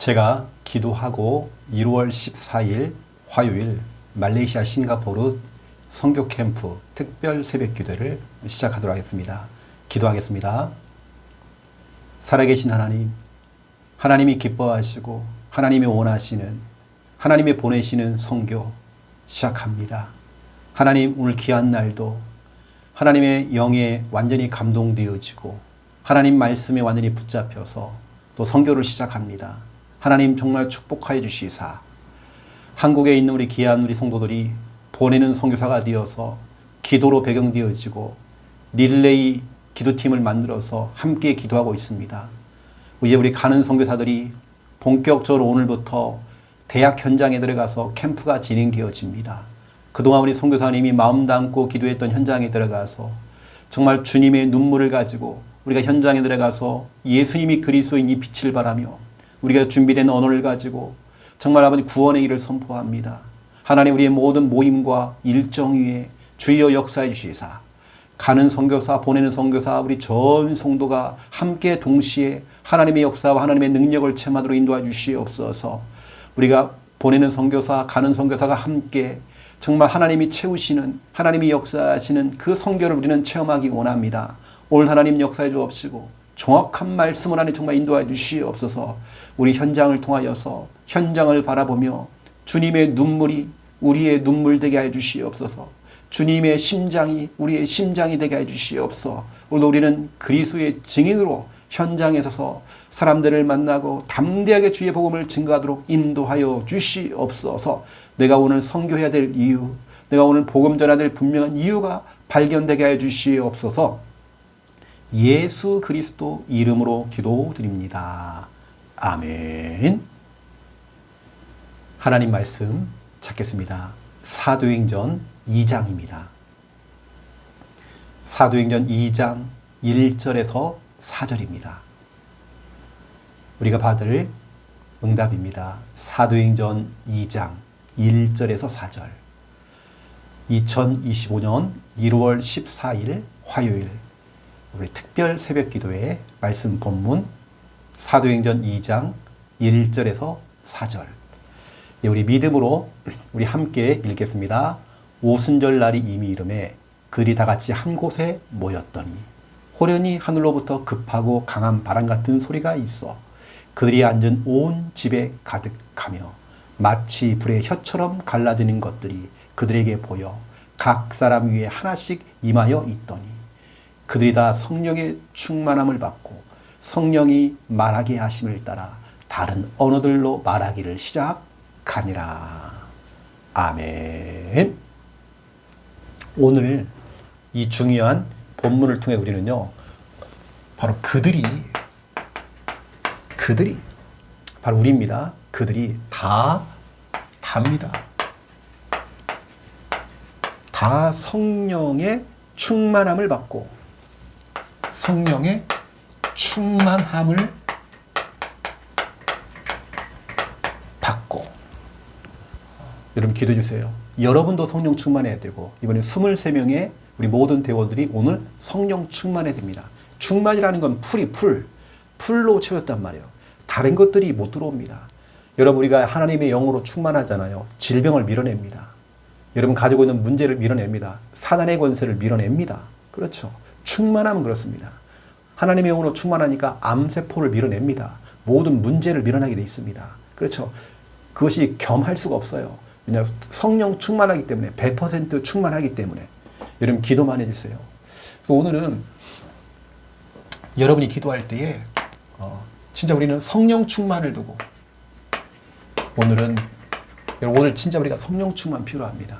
제가 기도하고 1월 14일 화요일 말레이시아 싱가포르 성교 캠프 특별 새벽 기도를 시작하도록 하겠습니다. 기도하겠습니다. 살아계신 하나님, 하나님이 기뻐하시고 하나님이 원하시는 하나님이 보내시는 성교 시작합니다. 하나님 오늘 귀한 날도 하나님의 영에 완전히 감동되어지고 하나님 말씀에 완전히 붙잡혀서 또 성교를 시작합니다. 하나님 정말 축복하여 주시사 한국에 있는 우리 귀한 우리 성도들이 보내는 선교사가 되어서 기도로 배경되어지고 릴레이 기도팀을 만들어서 함께 기도하고 있습니다. 이제 우리 가는 선교사들이 본격적으로 오늘부터 대학 현장에 들어가서 캠프가 진행되어집니다. 그동안 우리 선교사님이 마음 담고 기도했던 현장에 들어가서 정말 주님의 눈물을 가지고 우리가 현장에 들어가서 예수님이 그리스도인 이 빛을 바라며 우리가 준비된 언어를 가지고 정말 아버지 구원의 일을 선포합니다. 하나님 우리의 모든 모임과 일정 위에 주여 역사해 주시사 가는 선교사 보내는 선교사 우리 전 성도가 함께 동시에 하나님의 역사와 하나님의 능력을 체험하도록 인도해 주시옵소서. 우리가 보내는 선교사 가는 선교사가 함께 정말 하나님이 채우시는 하나님이 역사하시는 그 성교를 우리는 체험하기 원합니다. 오늘 하나님 역사해 주옵시고 정확한 말씀을 하니 정말 인도해 주시옵소서. 우리 현장을 통하여서 현장을 바라보며 주님의 눈물이 우리의 눈물 되게 해 주시옵소서. 주님의 심장이 우리의 심장이 되게 해 주시옵소서. 오늘 우리는 그리스도의 증인으로 현장에 서서 사람들을 만나고 담대하게 주의 복음을 증거하도록 인도하여 주시옵소서. 내가 오늘 선교해야 될 이유, 내가 오늘 복음 전해야 될 분명한 이유가 발견되게 해 주시옵소서. 예수 그리스도 이름으로 기도드립니다. 아멘. 하나님 말씀 찾겠습니다. 사도행전 2장입니다. 사도행전 2장 1절에서 4절입니다. 우리가 받을 응답입니다. 사도행전 2장 1절에서 4절. 2025년 1월 14일 화요일 우리 특별 새벽 기도의 말씀 본문 사도행전 2장 1절에서 4절. 예, 우리 믿음으로 우리 함께 읽겠습니다. 오순절 날이 이미 이름에 그리 다 같이 한 곳에 모였더니 호련히 하늘로부터 급하고 강한 바람 같은 소리가 있어 그들이 앉은 온 집에 가득하며 마치 불의 혀처럼 갈라지는 것들이 그들에게 보여 각 사람 위에 하나씩 임하여 있더니 그들이 다 성령의 충만함을 받고 성령이 말하게 하심을 따라 다른 언어들로 말하기를 시작하니라. 아멘. 오늘 이 중요한 본문을 통해 우리는요, 바로 그들이, 그들이, 바로 우리입니다. 그들이 다, 답니다. 다 성령의 충만함을 받고, 성령의 충만함을 받고, 여러분 기도해 주세요. 여러분도 성령 충만해야 되고 이번에 23명의 우리 모든 대원들이 오늘 성령 충만해야 됩니다. 충만이라는 건 풀이 풀, 풀로 채웠단 말이에요. 다른 것들이 못 들어옵니다. 여러분 우리가 하나님의 영으로 충만하잖아요. 질병을 밀어냅니다. 여러분 가지고 있는 문제를 밀어냅니다. 사단의 권세를 밀어냅니다. 그렇죠. 충만하면 그렇습니다. 하나님의 영으로 충만하니까 암세포를 밀어냅니다. 모든 문제를 밀어내게 돼 있습니다. 그렇죠. 그것이 겸할 수가 없어요. 왜냐 성령 충만하기 때문에 100% 충만하기 때문에 여러분 기도만 해주세요. 오늘은 여러분이 기도할 때에 어, 진짜 우리는 성령 충만을 두고 오늘은 여러분 오늘 진짜 우리가 성령 충만 필요합니다.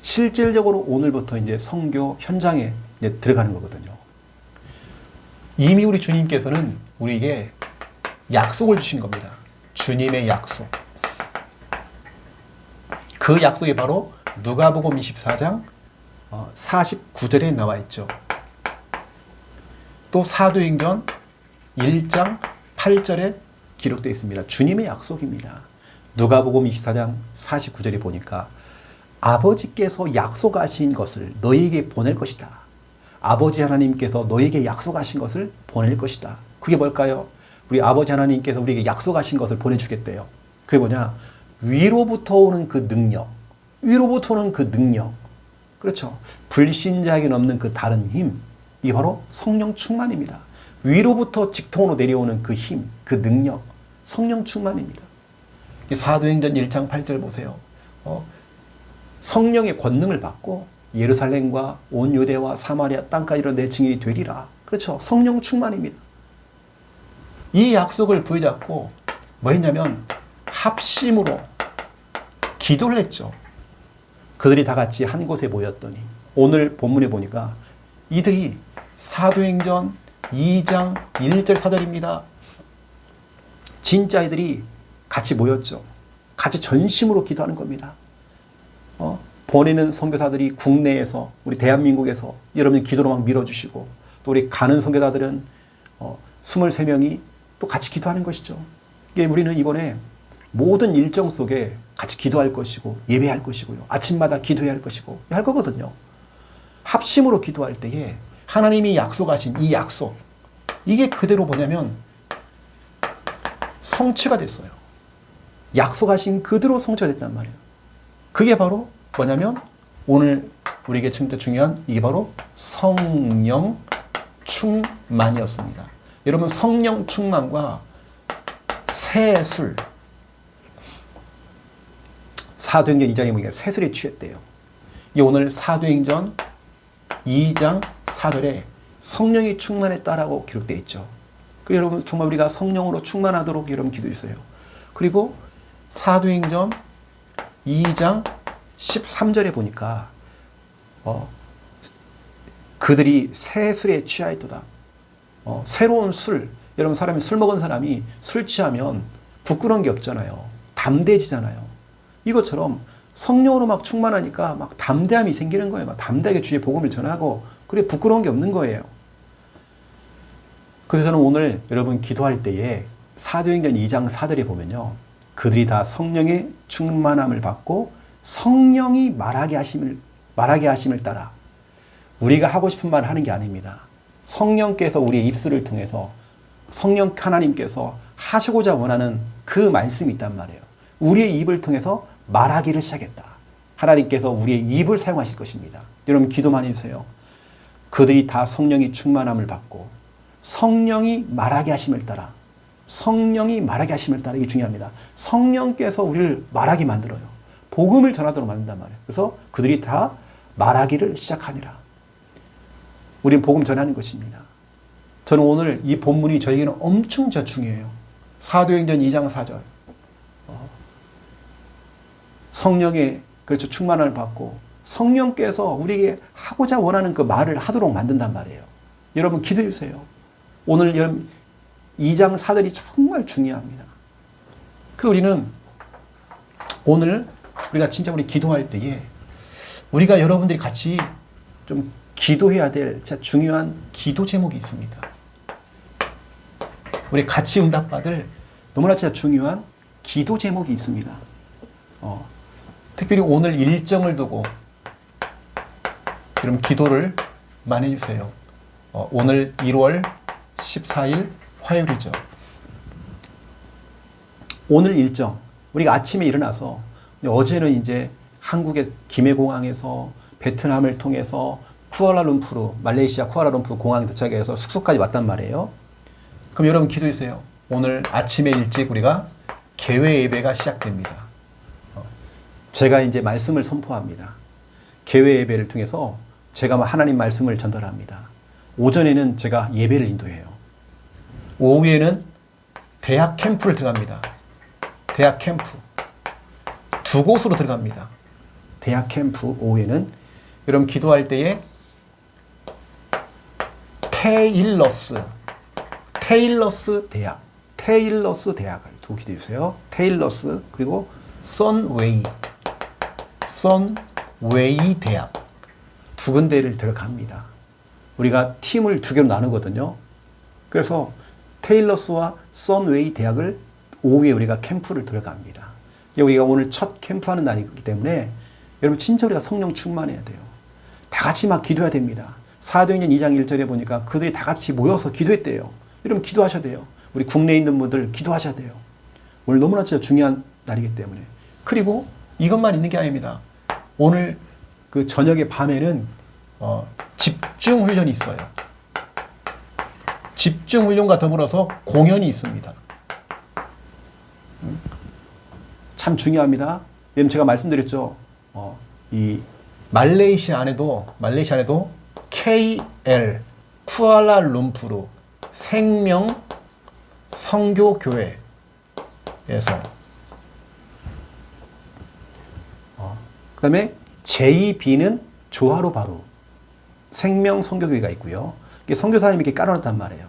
실질적으로 오늘부터 이제 성교 현장에 이제 들어가는 거거든요. 이미 우리 주님께서는 우리에게 약속을 주신 겁니다. 주님의 약속. 그 약속이 바로 누가복음 24장 49절에 나와 있죠. 또 사도행전 1장 8절에 기록되어 있습니다. 주님의 약속입니다. 누가복음 24장 49절에 보니까 아버지께서 약속하신 것을 너희에게 보낼 것이다. 아버지 하나님께서 너에게 약속하신 것을 보낼 것이다. 그게 뭘까요? 우리 아버지 하나님께서 우리에게 약속하신 것을 보내주겠대요. 그게 뭐냐? 위로부터 오는 그 능력. 위로부터 오는 그 능력. 그렇죠. 불신자에게는 없는 그 다른 힘. 이게 바로 성령 충만입니다. 위로부터 직통으로 내려오는 그 힘, 그 능력. 성령 충만입니다. 사도행전 1장 8절 보세요. 어, 성령의 권능을 받고 예루살렘과 온 유대와 사마리아 땅까지로 내 증인이 되리라. 그렇죠. 성령 충만입니다. 이 약속을 부여잡고 뭐 했냐면 합심으로 기도를 했죠. 그들이 다 같이 한 곳에 모였더니 오늘 본문에 보니까 이들이 사도행전 2장 1절 4절입니다. 진짜 이들이 같이 모였죠. 같이 전심으로 기도하는 겁니다. 어? 보내는 선교사들이 국내에서 우리 대한민국에서 여러분 기도로 막 밀어주시고 또 우리 가는 선교사들은 어, 23명이 또 같이 기도하는 것이죠. 이게 우리는 이번에 모든 일정 속에 같이 기도할 것이고 예배할 것이고요. 아침마다 기도해야 할 것이고 할 거거든요. 합심으로 기도할 때에 하나님이 약속하신 이 약속 이게 그대로 뭐냐면 성취가 됐어요. 약속하신 그대로 성취가 됐단 말이에요. 그게 바로 뭐냐면 오늘 우리에게 진짜 중요한 이게 바로 성령 충만이었습니다. 여러분 성령 충만과 새술 사도행전 2장에 보니까 새술에 취했대요. 이 오늘 사도행전 2장 4절에 성령이 충만했다라고 기록되어 있죠. 그 여러분 정말 우리가 성령으로 충만하도록 여러분 기도했어요. 그리고 사도행전 2장 13절에 보니까 어, 그들이 새 술에 취하였도다. 어, 새로운 술. 여러분 사람이 술 먹은 사람이 술 취하면 부끄러운 게 없잖아요. 담대해지잖아요. 이것처럼 성령으로 막 충만하니까 막 담대함이 생기는 거예요. 막 담대하게 주의 복음을 전하고 그래 부끄러운 게 없는 거예요. 그래서 저는 오늘 여러분 기도할 때에 사도행전 2장 4절에 보면요. 그들이 다 성령의 충만함을 받고 성령이 말하게 하심을 말하게 하심을 따라 우리가 하고 싶은 말을 하는 게 아닙니다. 성령께서 우리의 입술을 통해서 성령 하나님께서 하시고자 원하는 그 말씀이 있단 말이에요. 우리의 입을 통해서 말하기를 시작했다. 하나님께서 우리의 입을 사용하실 것입니다. 여러분 기도 많이 해주세요. 그들이 다 성령이 충만함을 받고 성령이 말하게 하심을 따라 성령이 말하게 하심을 따라 이게 중요합니다. 성령께서 우리를 말하게 만들어요. 복음을 전하도록 만든단 말이에요. 그래서 그들이 다 말하기를 시작하니라. 우리는 복음 전하는 것입니다. 저는 오늘 이 본문이 저에게는 엄청 중요해요. 사도행전 2장 4절. 어. 성령의 그렇죠 충만을 받고 성령께서 우리에게 하고자 원하는 그 말을 하도록 만든단 말이에요. 여러분 기도해 주세요. 오늘 여러분 2장 4절이 정말 중요합니다. 그 우리는 오늘 우리가 진짜 우리 기도할 때에 우리가 여러분들이 같이 좀 기도해야 될 진짜 중요한 기도 제목이 있습니다. 우리 같이 응답받을 너무나 진짜 중요한 기도 제목이 있습니다. 어, 특별히 오늘 일정을 두고 여러분 기도를 많이 해주세요. 어, 오늘 1월 14일 화요일이죠. 오늘 일정 우리가 아침에 일어나서 어제는 이제 한국의 김해공항에서 베트남을 통해서 쿠알라룸푸르, 말레이시아 쿠알라룸푸르 공항에 도착해서 숙소까지 왔단 말이에요. 그럼 여러분 기도해주세요. 오늘 아침에 일찍 우리가 개회 예배가 시작됩니다. 어, 제가 이제 말씀을 선포합니다. 개회 예배를 통해서 제가 하나님 말씀을 전달합니다. 오전에는 제가 예배를 인도해요. 오후에는 대학 캠프를 들어갑니다. 대학 캠프. 두 곳으로 들어갑니다. 대학 캠프 오후에는 여러분 기도할 때에 테일러스 테일러스 대학 테일러스 대학을 두 기도해 주세요. 테일러스 그리고 선웨이 선웨이 대학 두 군데를 들어갑니다. 우리가 팀을 두 개로 나누거든요. 그래서 테일러스와 선웨이 대학을 오후에 우리가 캠프를 들어갑니다. 우리가 오늘 첫 캠프하는 날이기 때문에 여러분 우리가 성령 충만해야 돼요. 다 같이 막 기도해야 됩니다. 사도행전 2장 1절에 보니까 그들이 다 같이 모여서 기도했대요. 여러분 기도하셔야 돼요. 우리 국내에 있는 분들 기도하셔야 돼요. 오늘 너무나 진짜 중요한 날이기 때문에. 그리고 이것만 있는 게 아닙니다. 오늘 그 저녁에 밤에는 어, 집중 훈련이 있어요. 집중 훈련과 더불어서 공연이 있습니다. 음? 참 중요합니다. 여러분 제가 말씀드렸죠. 어, 이 말레이시아 안에도 말레이시아 안에도 KL 쿠알라룸푸르 생명 성교 교회에서 어, 그다음에 JB는 조하로 바로 생명 성교교회가 있고요. 이게 선교사님이 이렇게 깔아놨단 말이에요.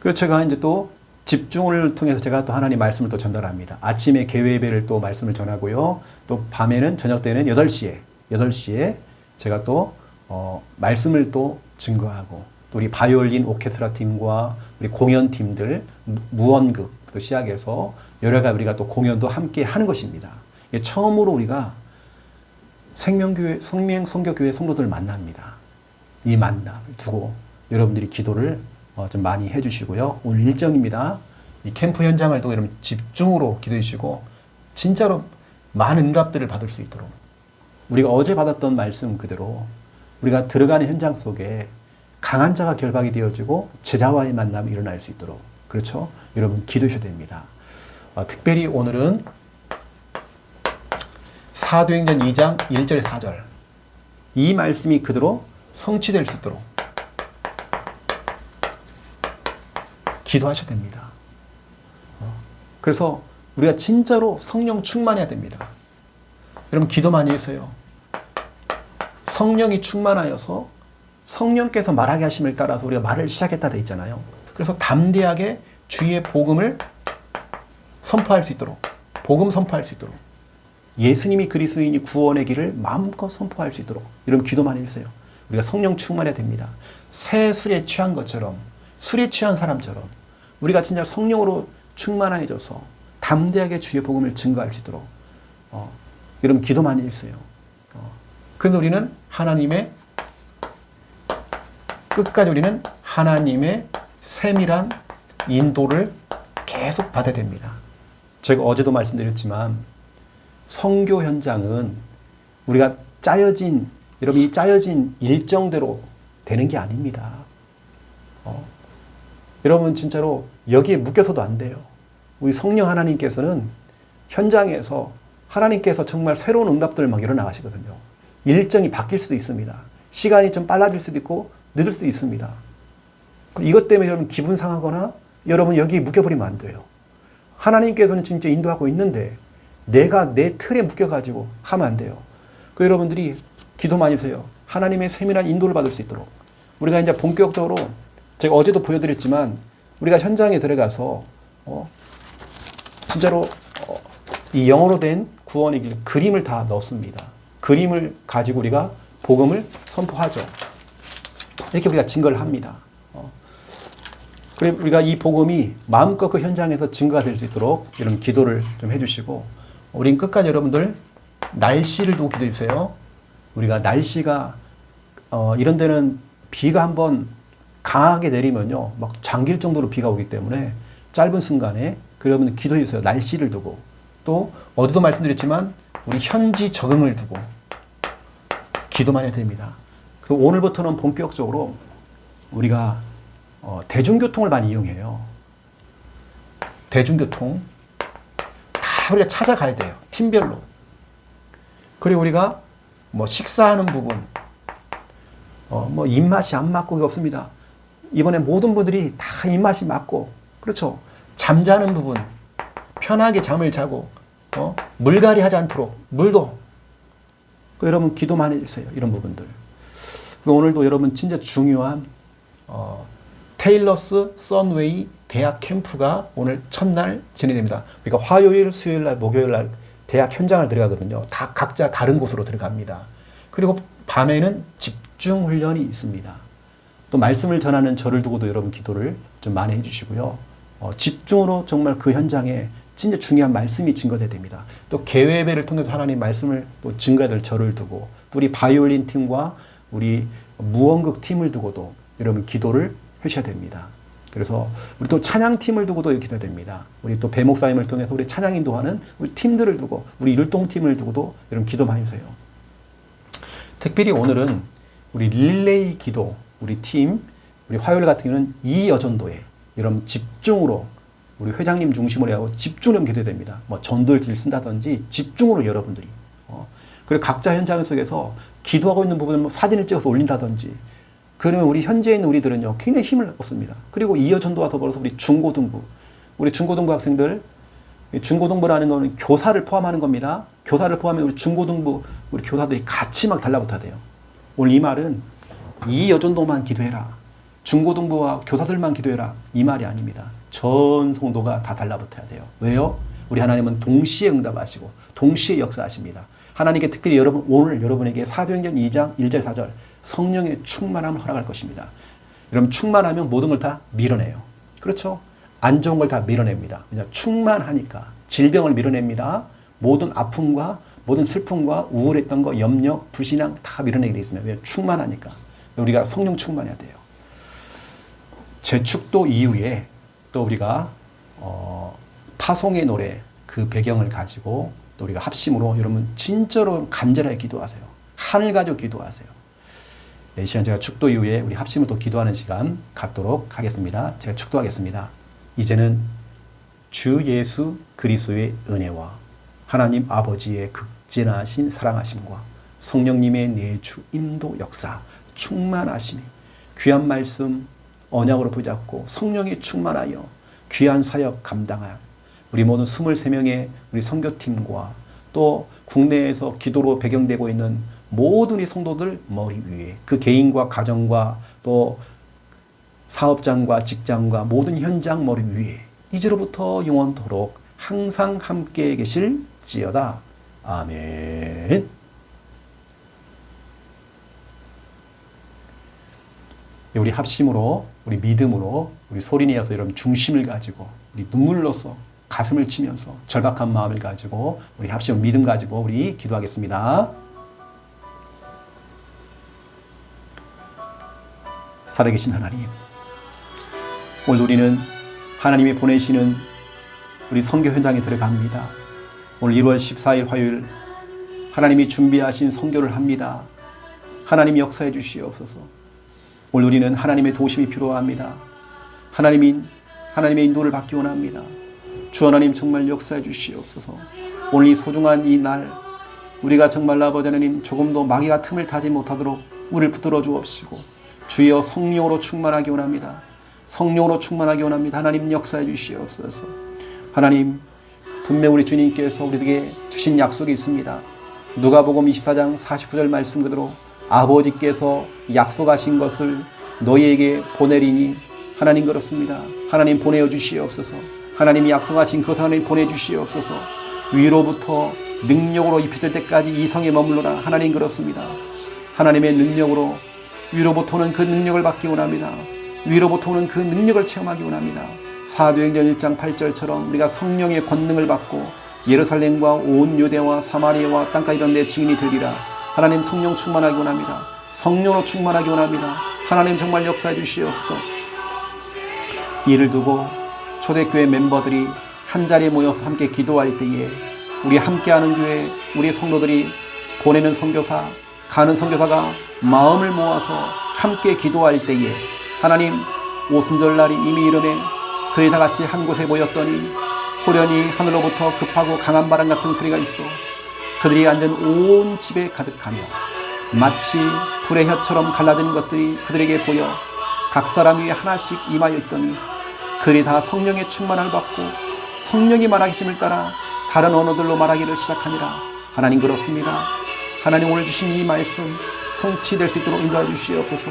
그래서 제가 이제 또 집중을 통해서 제가 또 하나님 말씀을 또 전달합니다. 아침에 개회 예배를 또 말씀을 전하고요. 또 밤에는 저녁 때는 8시에 8시에 제가 또 어, 말씀을 또 증거하고 또 우리 바이올린 오케스트라 팀과 우리 공연 팀들 무- 무언극부터 시작해서 여러 가지 우리가 또 공연도 함께 하는 것입니다. 처음으로 우리가 생명교회 성명 성교교회 성도들 만납니다. 이 만남을 두고 여러분들이 기도를 어, 좀 많이 해주시고요. 오늘 일정입니다. 이 캠프 현장을 또 여러분 집중으로 기도해 주시고 진짜로 많은 응답들을 받을 수 있도록 우리가 어제 받았던 말씀 그대로 우리가 들어가는 현장 속에 강한 자가 결박이 되어지고 제자와의 만남이 일어날 수 있도록 그렇죠? 여러분 기도하셔야 됩니다. 어, 특별히 오늘은 사도행전 2장 1절 4절 이 말씀이 그대로 성취될 수 있도록 기도하셔야 됩니다. 어, 그래서 우리가 진짜로 성령 충만해야 됩니다. 여러분 기도 많이 해서요. 성령이 충만하여서 성령께서 말하게 하심을 따라서 우리가 말을 시작했다 돼 있잖아요. 그래서 담대하게 주의 복음을 선포할 수 있도록 복음 선포할 수 있도록 예수님이 그리스도인이 구원의 길을 마음껏 선포할 수 있도록 이런 기도 많이 해주세요. 우리가 성령 충만해야 됩니다. 새 술에 취한 것처럼 술에 취한 사람처럼 우리가 진짜 성령으로 충만해져서 담대하게 주의 복음을 증거할 수 있도록 어, 여러분 기도 많이 해주세요. 어, 그래서 우리는 하나님의 끝까지 우리는 하나님의 세밀한 인도를 계속 받아야 됩니다. 제가 어제도 말씀드렸지만 성교 현장은 우리가 짜여진 여러분 이 짜여진 일정대로 되는 게 아닙니다. 어. 여러분 진짜로 여기에 묶여서도 안 돼요. 우리 성령 하나님께서는 현장에서 하나님께서 정말 새로운 응답들을 막 일어나가시거든요. 일정이 바뀔 수도 있습니다. 시간이 좀 빨라질 수도 있고 늦을 수도 있습니다. 이것 때문에 여러분 기분 상하거나 여러분 여기에 묶여버리면 안 돼요. 하나님께서는 진짜 인도하고 있는데 내가 내 틀에 묶여가지고 하면 안 돼요. 그 여러분들이 기도 많이 하세요. 하나님의 세밀한 인도를 받을 수 있도록. 우리가 이제 본격적으로 제가 어제도 보여드렸지만 우리가 현장에 들어가서 어, 진짜로 어, 이 영어로 된 구원의 길 그림을 다 넣습니다. 그림을 가지고 우리가 복음을 선포하죠. 이렇게 우리가 증거를 합니다. 어. 그래 우리가 이 복음이 마음껏 그 현장에서 증거가 될 수 있도록 이런 기도를 좀 해주시고 우린 끝까지 여러분들 날씨를 두고 기도해 주세요. 우리가 날씨가 어, 이런 데는 비가 한번 강하게 내리면요, 막 잠길 정도로 비가 오기 때문에 짧은 순간에 그 여러분들 기도해 주세요. 날씨를 두고 또 어제도 말씀드렸지만 우리 현지 적응을 두고 기도만 해야 됩니다. 그래서 오늘부터는 본격적으로 우리가 어, 대중교통을 많이 이용해요. 대중교통 다 우리가 찾아가야 돼요. 팀별로. 그리고 우리가 뭐 식사하는 부분, 어, 뭐 입맛이 안 맞고 없습니다. 이번에 모든 분들이 다 입맛이 맞고, 그렇죠. 잠자는 부분, 편하게 잠을 자고, 어, 물갈이 하지 않도록, 물도. 그 여러분 기도 많이 해주세요. 이런 부분들. 그 오늘도 여러분 진짜 중요한, 어, 테일러스 썬웨이 대학 캠프가 오늘 첫날 진행됩니다. 그러니까 화요일, 수요일 날, 목요일 날 대학 현장을 들어가거든요. 다 각자 다른 곳으로 들어갑니다. 그리고 밤에는 집중 훈련이 있습니다. 또 말씀을 전하는 저를 두고도 여러분 기도를 좀 많이 해주시고요. 어, 집중으로 정말 그 현장에 진짜 중요한 말씀이 증거돼야 됩니다. 또 개회배를 통해서 하나님 말씀을 또 증거해야 될 저를 두고 또 우리 바이올린 팀과 우리 무언극 팀을 두고도 여러분 기도를 하셔야 됩니다. 그래서 우리 또 찬양팀을 두고도 이렇게 기도해야 됩니다. 우리 또 배목사님을 통해서 우리 찬양 인도하는 우리 팀들을 두고 우리 율동팀을 두고도 이런 기도 많이 주세요. 특별히 오늘은 우리 릴레이 기도, 우리 팀, 우리 화요일 같은 경우는 이 여전도에 이런 집중으로 우리 회장님 중심으로 하고 집중력 기도해야 됩니다. 뭐 전도일지를 쓴다든지 집중으로 여러분들이. 어. 그리고 각자 현장 속에서 기도하고 있는 부분을 뭐 사진을 찍어서 올린다든지 그러면 우리 현재 있는 우리들은요 굉장히 힘을 얻습니다. 그리고 이어 전도와 더불어서 우리 중고등부, 우리 중고등부 학생들 이 중고등부라는 거는 교사를 포함하는 겁니다. 교사를 포함해 우리 중고등부 우리 교사들이 같이 막 달라붙어야 돼요. 오늘 이 말은 이 여전도만 기도해라. 중고등부와 교사들만 기도해라. 이 말이 아닙니다. 전 성도가 다 달라붙어야 돼요. 왜요? 우리 하나님은 동시에 응답하시고 동시에 역사하십니다. 하나님께 특별히 여러분 오늘 여러분에게 사도행전 2장 1절 4절 성령의 충만함을 허락할 것입니다. 여러분 충만하면 모든 걸 다 밀어내요. 그렇죠? 안 좋은 걸 다 밀어냅니다. 그냥 충만하니까 질병을 밀어냅니다. 모든 아픔과 모든 슬픔과 우울했던 거, 염려, 불신앙 다 밀어내게 되어 있습니다. 왜? 충만하니까. 우리가 성령 충만해야 돼요. 제축도 이후에 또 우리가 어, 파송의 노래 그 배경을 가지고 또 우리가 합심으로 여러분 진짜로 간절하게 기도하세요. 하늘 가지고 기도하세요. 네, 이 시간 제가 축도 이후에 우리 합심을 또 기도하는 시간 갖도록 하겠습니다. 제가 축도하겠습니다. 이제는 주 예수 그리스도의 은혜와 하나님 아버지의 극진하신 사랑하심과 성령님의 내주 임도 역사 충만하심이 귀한 말씀 언약으로 붙잡고 성령이 충만하여 귀한 사역 감당한 우리 모든 23명의 우리 선교팀과 또 국내에서 기도로 배경되고 있는 모든 이 성도들 머리 위에 그 개인과 가정과 또 사업장과 직장과 모든 현장 머리 위에 이제로부터 영원토록 항상 함께 계실지어다. 아멘. 우리 합심으로, 우리 믿음으로, 우리 소리내어서 여러분 중심을 가지고, 우리 눈물로써 가슴을 치면서 절박한 마음을 가지고, 우리 합심 믿음 가지고 우리 기도하겠습니다. 살아계신 하나님, 오늘 우리는 하나님이 보내시는 우리 선교 현장에 들어갑니다. 오늘 1월 14일 화요일 하나님이 준비하신 선교를 합니다. 하나님 역사해 주시옵소서. 오늘 우리는 하나님의 도심이 필요합니다. 하나님이 하나님의 인도를 받기 원합니다. 주 하나님 정말 역사해 주시옵소서. 오늘 이 소중한 이 날 우리가 정말 아버지 하나님 조금도 마귀가 틈을 타지 못하도록 우리를 붙들어 주옵시고 주여 성령으로 충만하기 원합니다. 성령으로 충만하기 원합니다. 하나님 역사해 주시옵소서. 하나님 분명 우리 주님께서 우리에게 주신 약속이 있습니다. 누가복음 24장 49절 말씀 그대로 아버지께서 약속하신 것을 너희에게 보내리니 하나님 그렇습니다. 하나님 보내어 주시옵소서. 하나님이 약속하신 그것 하나님 보내 주시옵소서. 위로부터 능력으로 입혀질 때까지 이 성에 머물러라. 하나님 그렇습니다. 하나님의 능력으로 위로부터 는 그 능력을 받기 원합니다. 위로부터 오는 그 능력을 체험하기 원합니다. 사도행전 1장 8절처럼 우리가 성령의 권능을 받고 예루살렘과 온 유대와 사마리아와 땅까지 이런 데 증인이 되리라. 하나님 성령 충만하기 원합니다. 성령으로 충만하기 원합니다. 하나님 정말 역사해 주시옵소서. 이를 두고 초대교회 멤버들이 한 자리에 모여서 함께 기도할 때에 우리 함께하는 교회 우리 성도들이 보내는 선교사 가는 선교사가 마음을 모아서 함께 기도할 때에 하나님 오순절 날이 이미 이르네 그에 다 같이 한 곳에 모였더니 호련히 하늘로부터 급하고 강한 바람 같은 소리가 있어 그들이 앉은 온 집에 가득하며 마치 불의 혀처럼 갈라지는 것들이 그들에게 보여 각 사람 위에 하나씩 임하여 있더니 그들이 다 성령의 충만을 받고 성령이 말하심을 따라 다른 언어들로 말하기를 시작하니라. 하나님 그렇습니다. 하나님 오늘 주신 이 말씀 성취될 수 있도록 인도해 주시옵소서.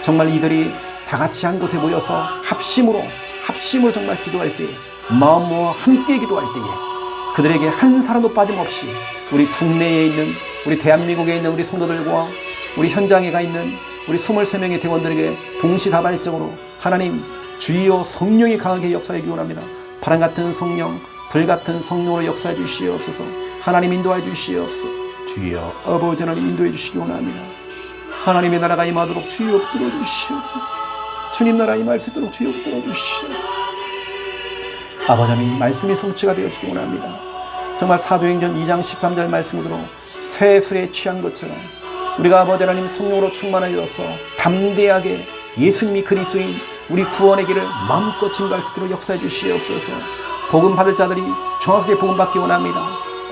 정말 이들이 다 같이 한 곳에 모여서 합심으로 합심으로 정말 기도할 때 마음과 함께 기도할 때에 그들에게 한 사람도 빠짐없이 우리 국내에 있는 우리 대한민국에 있는 우리 성도들과 우리 현장에 가 있는 우리 23명의 대원들에게 동시다발적으로 하나님 주여 성령이 강하게 역사해 기원합니다. 바람 같은 성령, 불 같은 성령으로 역사해 주시옵소서. 하나님 인도해 주시옵소서. 주여 아버지 하나님 인도해 주시기 원합니다. 하나님의 나라가 임하도록 주여 붙들어 주시옵소서. 주님 나라 임할 수 있도록 주여 붙들어 주시오. 아버지 하나님 말씀이 성취가 되어지기 원합니다. 정말 사도행전 2장 13절 말씀으로 새 술에 취한 것처럼 우리가 아버지 하나님 성령으로 충만하여서 담대하게 예수님이 그리스도인 우리 구원의 길을 마음껏 증거할 수 있도록 역사해 주시옵소서. 복음 받을 자들이 정확하게 복음 받기 원합니다.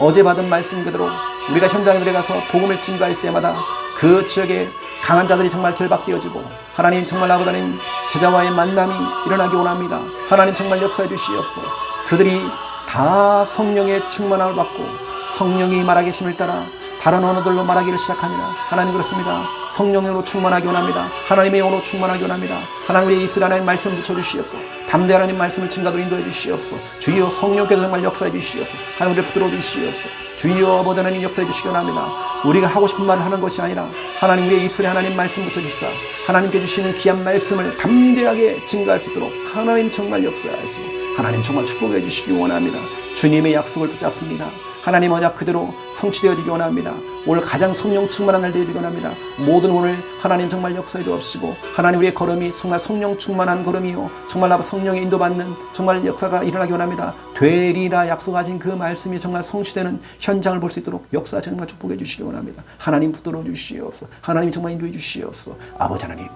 어제 받은 말씀 그대로 우리가 현장에 들어가서 복음을 증거할 때마다 그 지역에 강한 자들이 정말 결박되어지고 하나님 정말 아버지 하나님 제자와의 만남이 일어나기 원합니다. 하나님 정말 역사해 주시옵소서. 그들이 다 성령의 충만함을 받고 성령이 말하기 심을 따라 다른 언어들로 말하기를 시작하니라. 하나님 그렇습니다. 성령으로 충만하기 원합니다. 하나님의 영으로 충만하기 원합니다. 하나님 우리 입술에 하나님 말씀 붙여주시옵소서. 담대 하나님 말씀을 증가도 인도해 주시옵소서. 주여 성령께서 정말 역사해 주시옵소서. 하나님 우리를 붙들어 주시옵소서. 주여 아버지 하나님 역사해 주시기 원합니다. 우리가 하고 싶은 말을 하는 것이 아니라 하나님 우리의 입술에 하나님 말씀 붙여주시사 하나님께 주시는 귀한 말씀을 담대하게 증가할 수 있도록 하나님 정말 역사하시고 하나님 정말 축복해 주시기 원합니다. 주님의 약속을 붙잡습니다. 하나님 언약 그대로 성취되어지기 원합니다. 오늘 가장 성령 충만한 날 되어지기 원합니다. 모든 오늘 하나님 정말 역사해 주옵시고 하나님 우리의 걸음이 정말 성령 충만한 걸음이요 정말 나부 성령의 인도받는 정말 역사가 일어나기 원합니다. 되리라 약속하신 그 말씀이 정말 성취되는 현장을 볼 수 있도록 역사 정말 축복해 주시기 원합니다. 하나님 붙들어 주시옵소서. 하나님 정말 인도해 주시옵소서. 아버지 하나님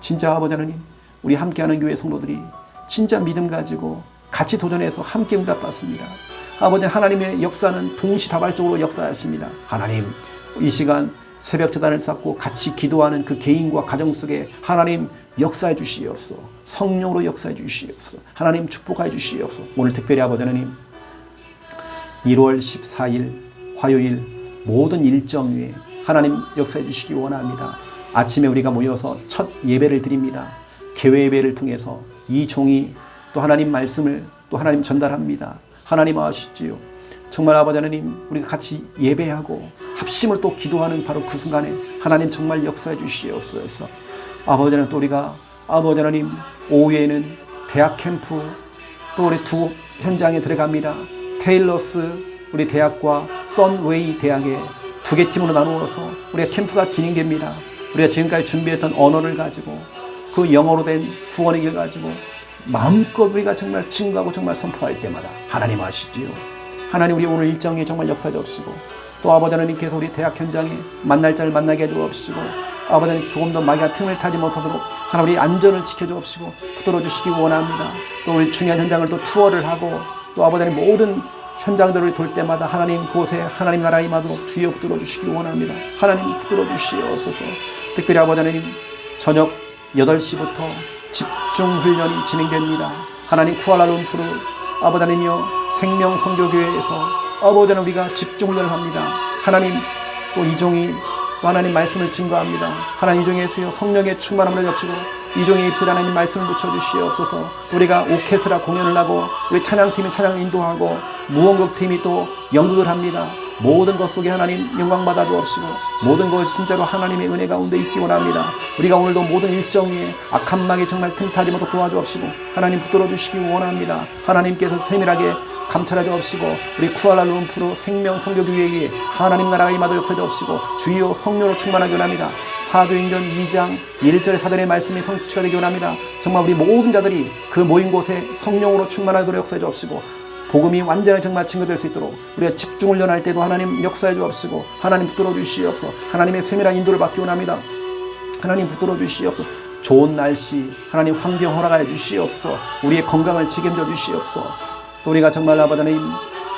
진짜 아버지 하나님 우리 함께하는 교회 성도들이 진짜 믿음 가지고 같이 도전해서 함께 응답받습니다. 아버지 하나님의 역사는 동시다발적으로 역사하십니다. 하나님 이 시간 새벽 재단을 쌓고 같이 기도하는 그 개인과 가정 속에 하나님 역사해 주시옵소서. 성령으로 역사해 주시옵소서. 하나님 축복해 주시옵소서. 오늘 특별히 아버지 하나님 1월 14일 화요일 모든 일정 위에 하나님 역사해 주시기 원합니다. 아침에 우리가 모여서 첫 예배를 드립니다. 개회 예배를 통해서 이 종이 또 하나님 말씀을 또 하나님 전달합니다. 하나님 아시지요. 정말 아버지 하나님 우리가 같이 예배하고 합심을 또 기도하는 바로 그 순간에 하나님 정말 역사해 주시옵소서. 아버지 하나님 또 우리가 아버지 하나님 오후에는 대학 캠프 또 우리 두 현장에 들어갑니다. 테일러스 우리 대학과 썬웨이 대학에 두 개 팀으로 나누어서 우리가 캠프가 진행됩니다. 우리가 지금까지 준비했던 언어를 가지고 그 영어로 된 구원의 길 가지고 마음껏 우리가 정말 증거하고 정말 선포할 때마다 하나님 아시지요. 하나님 우리 오늘 일정에 정말 역사 주옵시고 또 아버지 하나님께서 우리 대학 현장에 만날 자를 만나게 해 주옵시고 아버지 하나님 조금 더 마귀가 틈을 타지 못하도록 하나님 우리 안전을 지켜 주옵시고 붙들어 주시기 원합니다. 또 우리 중요한 현장을 또 투어를 하고 또 아버지 하나님 모든 현장들을 돌 때마다 하나님 그곳에 하나님 나라 임하도록 주여 붙들어 주시기 원합니다. 하나님 붙들어 주시옵소서. 특별히 아버지 하나님 저녁 8시부터 집중 훈련이 진행됩니다. 하나님 쿠알라룸푸르 아버지 하나님이여 생명 성교교회에서 아버지 하나님 우리가 집중 훈련을 합니다. 하나님 또 이종이 또 하나님 말씀을 증거합니다. 하나님 이종의 수여 성령의 충만함을 겹치고 이종의 입술에 하나님 말씀을 붙여주시옵소서 우리가 오케스트라 공연을 하고 우리 찬양팀이 찬양을 인도하고 무언극 팀이 또 연극을 합니다. 모든 것 속에 하나님 영광 받아 주옵시고 모든 것이 진짜로 하나님의 은혜 가운데 있기 원합니다. 우리가 오늘도 모든 일정 위에 악한 막이 정말 틈타지 못하도록 도와주옵시고 하나님 붙들어 주시기 원합니다. 하나님께서 세밀하게 감찰해 주옵시고 우리 쿠알라룸푸르 생명 성교교회에 하나님 나라가 임하도록 역사해 주옵시고 주여 성령으로 충만하기 원합니다. 사도행전 2장 1절의 사전의 말씀이 성취가 되기 원합니다. 정말 우리 모든 자들이 그 모인 곳에 성령으로 충만하도록 역사해 주옵시고 복음이 완전히 정말 증거될 수 있도록 우리가 집중을 연할 때도 하나님 역사해 주옵시고 하나님 붙들어 주시옵소서. 하나님의 세밀한 인도를 받기 원합니다. 하나님 붙들어 주시옵소서. 좋은 날씨 하나님 환경 허락하여 주시옵소서. 우리의 건강을 책임져 주시옵소서. 또 우리가 정말 아버지 하나님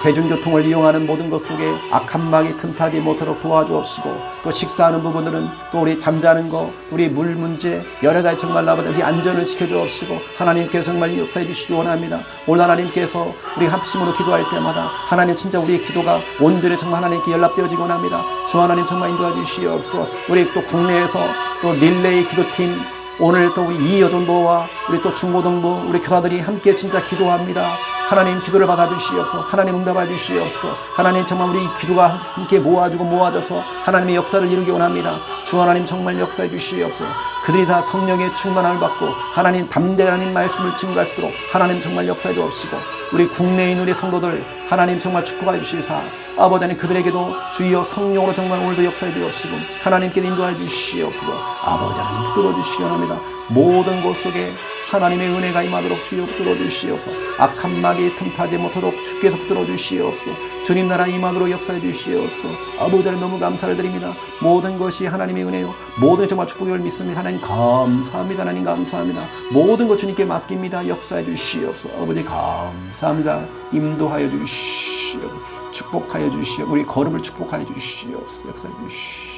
대중교통을 이용하는 모든 것 속에 악한 막이 틈타지 못하도록 도와주옵시고 또 식사하는 부분들은 또 우리 잠자는 거, 또 우리 물 문제 여러 가지 정말 아버지 우리 안전을 지켜주옵시고 하나님께서 정말 역사해 주시기 원합니다. 오늘 하나님께서 우리 합심으로 기도할 때마다 하나님 진짜 우리의 기도가 온전히 정말 하나님께 연락되어지기 원합니다. 주 하나님 정말 인도해 주시옵소서. 우리 또 국내에서 또 릴레이 기도팀 오늘 또 우리 이여전도와 우리 또 중고등부 우리 교사들이 함께 진짜 기도합니다. 하나님 기도를 받아주시옵소서. 하나님 응답해 주시옵소서. 하나님 정말 우리 이 기도가 함께 모아지고 모아져서 하나님의 역사를 이루기 원합니다 주 하나님 정말 역사해 주시옵소서. 그들이 다 성령의 충만함을 받고 하나님 담대한 하나님 말씀을 증거할 수 있도록 하나님 정말 역사해 주옵시고 우리 있는 우리 성도들 하나님 정말 축복해 주시사 아버지 하나님 그들에게도 주여 성령으로 정말 오늘도 역사해 주옵시고 하나님께 인도해 주시옵소서. 아버지 하나님 붙들어 주시기 원합니다. 모든 곳 속에 하나님의 은혜가 임하도록 주여 붙들어 주시옵소서 악한 마귀 틈타지 못하도록 주께서 붙들어 주시옵소서 주님 나라 임하도록 역사해 주시옵소서 아버지 너무 감사를 드립니다. 모든 것이 하나님의 은혜요. 모든 정말 축복을 믿습니다. 하나님 감사합니다. 하나님 감사합니다. 모든 것 주님께 맡깁니다. 역사해 주시옵소서 아버지 감사합니다. 인도하여 주시옵소서 축복하여 주시옵소서 우리 걸음을 축복하여 주시옵소서. 역사해 주시옵소서